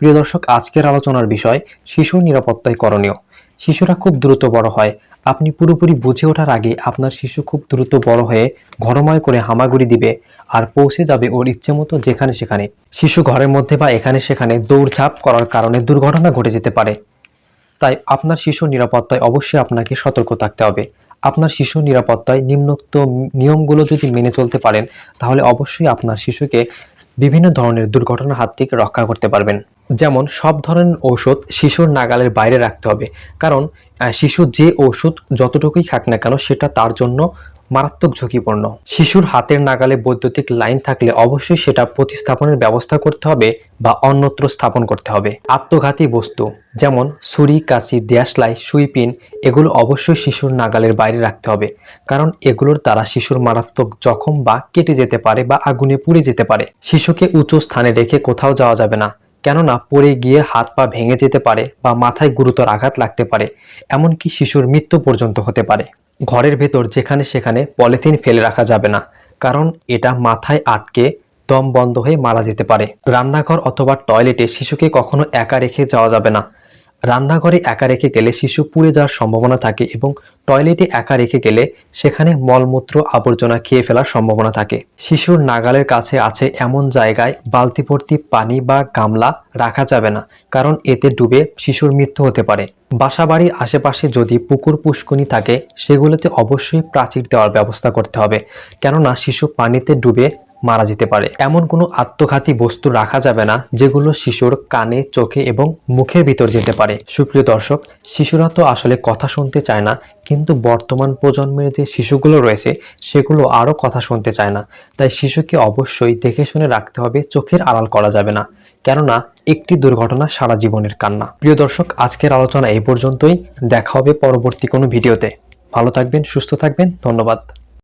প্রিয় দর্শক, আজকের আলোচনার বিষয় শিশুর নিরাপত্তায় করণীয়। শিশুরা খুব দ্রুত বড় হয়। আপনি পুরোপুরি বুঝে ওঠার আগে আপনার শিশু খুব দ্রুত বড় হয়ে ঘরময় করে হামাগুড়ি দিবে আর পৌঁছে যাবে ওর ইচ্ছে মতো যেখানে সেখানে। শিশু ঘরের মধ্যে বা এখানে সেখানে দৌড়ঝাঁপ করার কারণে দুর্ঘটনা ঘটে যেতে পারে। তাই আপনার শিশুর নিরাপত্তায় অবশ্যই আপনাকে সতর্ক থাকতে হবে। আপনার শিশুর নিরাপত্তায় নিম্নোক্ত নিয়মগুলো যদি মেনে চলতে পারেন, তাহলে অবশ্যই আপনার শিশুকে বিভিন্ন ধরনের দুর্ঘটনার হাত থেকে রক্ষা করতে পারবেন। যেমন সব ধরনের ঔষধ শিশুর নাগালের বাইরে রাখতে হবে। কারণ শিশু যে ঔষধ যতটুকুই খাক না কেন সেটা তার জন্য মারাত্মক ঝুঁকিপূর্ণ। শিশুর হাতের নাগালে বৈদ্যুতিক লাইন থাকলে অবশ্যই সেটা প্রতিস্থাপনের ব্যবস্থা করতে হবে বা অন্যত্র স্থাপন করতে হবে। আত্মঘাতী বস্তু যেমন ছুরি, কাঁচি দেশলাই সুইপিন এগুলো অবশ্যই শিশুর নাগালের বাইরে রাখতে হবে। কারণ এগুলোর দ্বারা শিশুর মারাত্মক জখম বা কেটে যেতে পারে বা আগুনে পুড়ে যেতে পারে। শিশুকে উঁচু স্থানে রেখে কোথাও যাওয়া যাবে না। কেননা পড়ে গিয়ে হাত পা ভেঙে যেতে পারে বা মাথায় গুরুতর আঘাত লাগতে পারে, এমনকি শিশুর মৃত্যু পর্যন্ত হতে পারে। ঘরের ভেতর যেখানে সেখানে পলিথিন ফেলে রাখা যাবে না, কারণ এটা মাথায় আটকে দম বন্ধ হয়ে মারা যেতে পারে। রান্নাঘর অথবা টয়লেটে শিশুকে কখনো একা রেখে যাওয়া যাবে না রান্নাঘরে একা রেখে গেলে শিশু পুড়ে যাওয়ার সম্ভাবনা থাকে এবং টয়লেটে একা রেখে গেলে সেখানে মলমূত্র, আবর্জনা খেয়ে ফেলার সম্ভাবনা থাকে। শিশুর নাগালের কাছে আছে এমন জায়গায় বালতি ভর্তি পানি বা গামলা রাখা যাবে না, কারণ এতে ডুবে শিশুর মৃত্যু হতে পারে। বাসাবাড়ির আশেপাশে যদি পুকুর পুষ্কনি থাকে, সেগুলোতে অবশ্যই প্রাচীর দেওয়ার ব্যবস্থা করতে হবে। কেননা, শিশু পানিতে ডুবে মারা যেতে পারে। এমন কোনো আত্মঘাতী বস্তু রাখা যাবে না, যেগুলো শিশুর কানে, চোখে এবং মুখের ভিতর যেতে পারে। সুপ্রিয় দর্শক, শিশুরা তো আসলে কথা শুনতে চায় না, কিন্তু বর্তমান প্রজন্মের যে শিশুগুলো রয়েছে, সেগুলো আরও কথা শুনতে চায় না। তাই শিশুকে অবশ্যই দেখে শুনে রাখতে হবে, চোখের আড়াল করা যাবে না। কেননা, একটি দুর্ঘটনা সারা জীবনের কান্না। প্রিয় দর্শক, আজকের আলোচনা এই পর্যন্তই। দেখা হবে পরবর্তী কোনো ভিডিওতে। ভালো থাকবেন, সুস্থ থাকবেন, ধন্যবাদ।